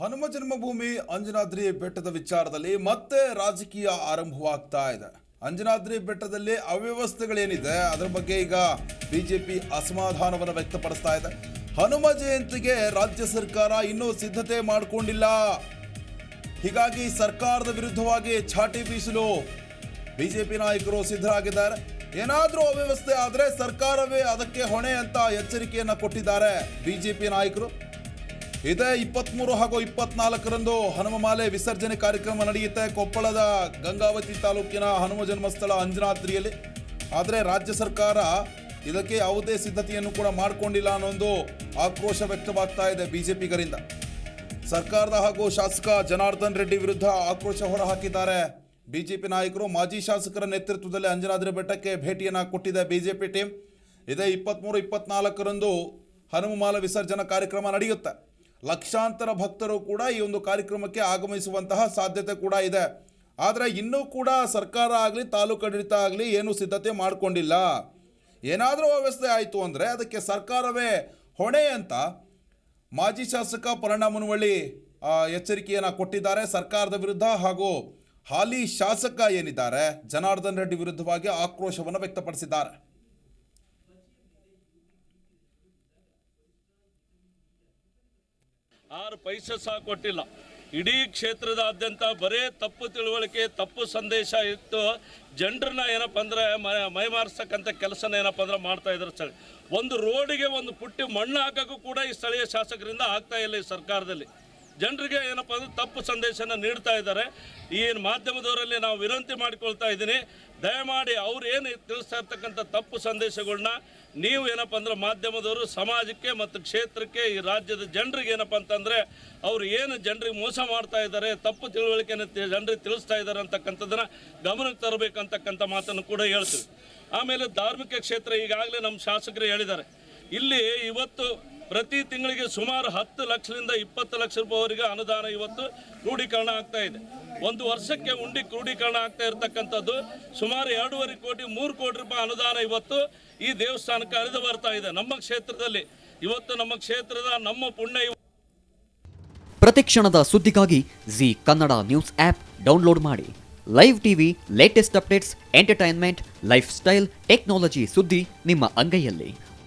ಹನುಮ ಜನ್ಮಭೂಮಿ ಅಂಜನಾದ್ರಿ ಬೆಟ್ಟದ ವಿಚಾರದಲ್ಲಿ ಮತ್ತೆ ರಾಜಕೀಯ ಆರಂಭವಾಗ್ತಾ ಇದೆ. ಅಂಜನಾದ್ರಿ ಬೆಟ್ಟದಲ್ಲಿ ಅವ್ಯವಸ್ಥೆಗಳೇನಿದೆ, ಅದರ ಬಗ್ಗೆ ಈಗ ಬಿಜೆಪಿ ಅಸಮಾಧಾನವನ್ನು ವ್ಯಕ್ತಪಡಿಸ್ತಾ ಇದೆ. ಹನುಮ ಜಯಂತಿಗೆ ರಾಜ್ಯ ಸರ್ಕಾರ ಇನ್ನೂ ಸಿದ್ಧತೆ ಮಾಡಿಕೊಂಡಿಲ್ಲ. ಹೀಗಾಗಿ ಸರ್ಕಾರದ ವಿರುದ್ಧವಾಗಿ ಛಾಟಿ ಬೀಸಲು ಬಿಜೆಪಿ ನಾಯಕರು ಸಿದ್ಧರಾಗಿದ್ದಾರೆ. ಏನಾದರೂ ಅವ್ಯವಸ್ಥೆ ಆದರೆ ಸರ್ಕಾರವೇ ಅದಕ್ಕೆ ಹೊಣೆ ಅಂತ ಎಚ್ಚರಿಕೆಯನ್ನು ಕೊಟ್ಟಿದ್ದಾರೆ ಬಿಜೆಪಿ ನಾಯಕರು. ಇದೇ ಇಪ್ಪತ್ತ್ಮೂರು ಹಾಗೂ ಇಪ್ಪತ್ನಾಲ್ಕರಂದು ಹನುಮಮಾಲೆ ವಿಸರ್ಜನೆ ಕಾರ್ಯಕ್ರಮ ನಡೆಯುತ್ತೆ ಕೊಪ್ಪಳದ ಗಂಗಾವತಿ ತಾಲೂಕಿನ ಹನುಮ ಜನ್ಮಸ್ಥಳ ಅಂಜನಾದ್ರಿಯಲ್ಲಿ. ಆದರೆ ರಾಜ್ಯ ಸರ್ಕಾರ ಇದಕ್ಕೆ ಯಾವುದೇ ಸಿದ್ಧತೆಯನ್ನು ಕೂಡ ಮಾಡಿಕೊಂಡಿಲ್ಲ ಅನ್ನೋದು ಆಕ್ರೋಶ ವ್ಯಕ್ತವಾಗ್ತಾ ಇದೆ ಬಿಜೆಪಿಗರಿಂದ. ಸರ್ಕಾರದ ಹಾಗೂ ಶಾಸಕ ಜನಾರ್ದನ್ ರೆಡ್ಡಿ ವಿರುದ್ಧ ಆಕ್ರೋಶ ಹೊರಹಾಕಿದ್ದಾರೆ ಬಿಜೆಪಿ ನಾಯಕರು. ಮಾಜಿ ಶಾಸಕರ ನೇತೃತ್ವದಲ್ಲಿ ಅಂಜನಾದ್ರಿ ಬೆಟ್ಟಕ್ಕೆ ಭೇಟಿಯನ್ನು ಕೊಟ್ಟಿದೆ ಬಿಜೆಪಿ ಟೀಮ್. ಇದೇ ಇಪ್ಪತ್ತ್ಮೂರು ಇಪ್ಪತ್ನಾಲ್ಕರಂದು ಹನುಮಮಾಲ ವಿಸರ್ಜನಾ ಕಾರ್ಯಕ್ರಮ ನಡೆಯುತ್ತೆ. ಲಕ್ಷಾಂತರ ಭಕ್ತರು ಕೂಡ ಈ ಒಂದು ಕಾರ್ಯಕ್ರಮಕ್ಕೆ ಆಗಮಿಸುವಂತಹ ಸಾಧ್ಯತೆ ಕೂಡ ಇದೆ. ಆದರೆ ಇನ್ನೂ ಕೂಡ ಸರ್ಕಾರ ಆಗಲಿ, ತಾಲೂಕು ಆಗಲಿ ಏನು ಸಿದ್ಧತೆ ಮಾಡಿಕೊಂಡಿಲ್ಲ. ಏನಾದರೂ ವ್ಯವಸ್ಥೆ ಆಯಿತು ಅಂದರೆ ಅದಕ್ಕೆ ಸರ್ಕಾರವೇ ಹೊಣೆ ಅಂತ ಮಾಜಿ ಶಾಸಕ ಪರಣ ಮುನವಳ್ಳಿ ಎಚ್ಚರಿಕೆಯನ್ನು ಕೊಟ್ಟಿದ್ದಾರೆ. ಸರ್ಕಾರದ ವಿರುದ್ಧ ಹಾಗೂ ಹಾಲಿ ಶಾಸಕ ಏನಿದ್ದಾರೆ, ಜನಾರ್ದನ್ ರೆಡ್ಡಿ ವಿರುದ್ಧವಾಗಿ ಆಕ್ರೋಶವನ್ನು ವ್ಯಕ್ತಪಡಿಸಿದ್ದಾರೆ. ಆರು ಪೈಸೆ ಸಹ ಕೊಟ್ಟಿಲ್ಲ. ಇಡೀ ಕ್ಷೇತ್ರದಾದ್ಯಂತ ಬರೇ ತಪ್ಪು ತಿಳುವಳಿಕೆ, ತಪ್ಪು ಸಂದೇಶ ಇತ್ತು. ಜನರನ್ನ ಏನಪ್ಪ ಅಂದ್ರೆ ಮೈ ಮೈಮಾರಿಸ್ತಕ್ಕಂಥ ಕೆಲಸನ ಏನಪ್ಪ ಅಂದ್ರೆ ಮಾಡ್ತಾ ಇದ್ದಾರೆ ಸ್ಥಳ ಒಂದು ರೋಡಿಗೆ ಒಂದು ಪುಟ್ಟಿ ಮಣ್ಣು ಹಾಕೋಕ್ಕೂ ಕೂಡ ಈ ಸ್ಥಳೀಯ ಶಾಸಕರಿಂದ ಆಗ್ತಾ ಇಲ್ಲ ಈ ಸರ್ಕಾರದಲ್ಲಿ. ಜನರಿಗೆ ಏನಪ್ಪ ಅಂದ್ರೆ ತಪ್ಪು ಸಂದೇಶನ ನೀಡ್ತಾ ಇದ್ದಾರೆ. ಈ ಮಾಧ್ಯಮದವರಲ್ಲಿ ನಾವು ವಿನಂತಿ ಮಾಡಿಕೊಳ್ತಾ ಇದ್ದೀನಿ. ದಯಮಾಡಿ ಅವ್ರು ಏನು ತಿಳಿಸ್ತಾ ಇರ್ತಕ್ಕಂಥ ತಪ್ಪು ಸಂದೇಶಗಳನ್ನ ನೀವು ಏನಪ್ಪ ಅಂದ್ರೆ ಮಾಧ್ಯಮದವರು ಸಮಾಜಕ್ಕೆ ಮತ್ತು ಕ್ಷೇತ್ರಕ್ಕೆ ಈ ರಾಜ್ಯದ ಜನರಿಗೆ ಏನಪ್ಪ ಅಂತಂದರೆ ಅವ್ರು ಏನು ಜನರಿಗೆ ಮೋಸ ಮಾಡ್ತಾ ಇದ್ದಾರೆ, ತಪ್ಪು ತಿಳುವಳಿಕೆಯನ್ನು ಜನರಿಗೆ ತಿಳಿಸ್ತಾ ಇದ್ದಾರೆ ಅಂತಕ್ಕಂಥದ್ದನ್ನು ಗಮನಕ್ಕೆ ತರಬೇಕಂತಕ್ಕಂಥ ಮಾತನ್ನು ಕೂಡ ಹೇಳ್ತೀವಿ. ಆಮೇಲೆ ಧಾರ್ಮಿಕ ಕ್ಷೇತ್ರ ಈಗಾಗಲೇ ನಮ್ಮ ಶಾಸಕರು ಹೇಳಿದ್ದಾರೆ. ಇಲ್ಲಿ ಇವತ್ತು ಪ್ರತಿ ತಿಂಗಳಿಗೆ ಸುಮಾರು ಹತ್ತು ಲಕ್ಷದಿಂದ ಇಪ್ಪತ್ತು ಲಕ್ಷ ರೂಪಾಯಿವರೆಗೆ ಅನುದಾನ ಇವತ್ತು ಕ್ರೋಢೀಕರಣ ಆಗ್ತಾ ಇದೆ. ಒಂದು ವರ್ಷಕ್ಕೆ ಉಂಡಿ ಕ್ರೋಢೀಕರಣ ಆಗ್ತಾ ಇರತಕ್ಕಂಥದ್ದು ಸುಮಾರು ಎರಡೂವರೆ ಕೋಟಿ, ಮೂರು ಕೋಟಿ ರೂಪಾಯಿ ಅನುದಾನ ಇವತ್ತು ಈ ದೇವಸ್ಥಾನಕ್ಕೆ ಹರಿದು ಬರ್ತಾ ಇದೆ. ನಮ್ಮ ಕ್ಷೇತ್ರದಲ್ಲಿ ಇವತ್ತು ನಮ್ಮ ಕ್ಷೇತ್ರದ ನಮ್ಮ ಪುಣ್ಯ ಪ್ರತಿಕ್ಷಣದ ಸುದ್ದಿಗಾಗಿ Zee Kannada news app download ಮಾಡಿ. Live TV latest updates entertainment lifestyle technology ಸುದ್ದಿ ನಿಮ್ಮ ಅಂಗೈಯಲ್ಲಿ.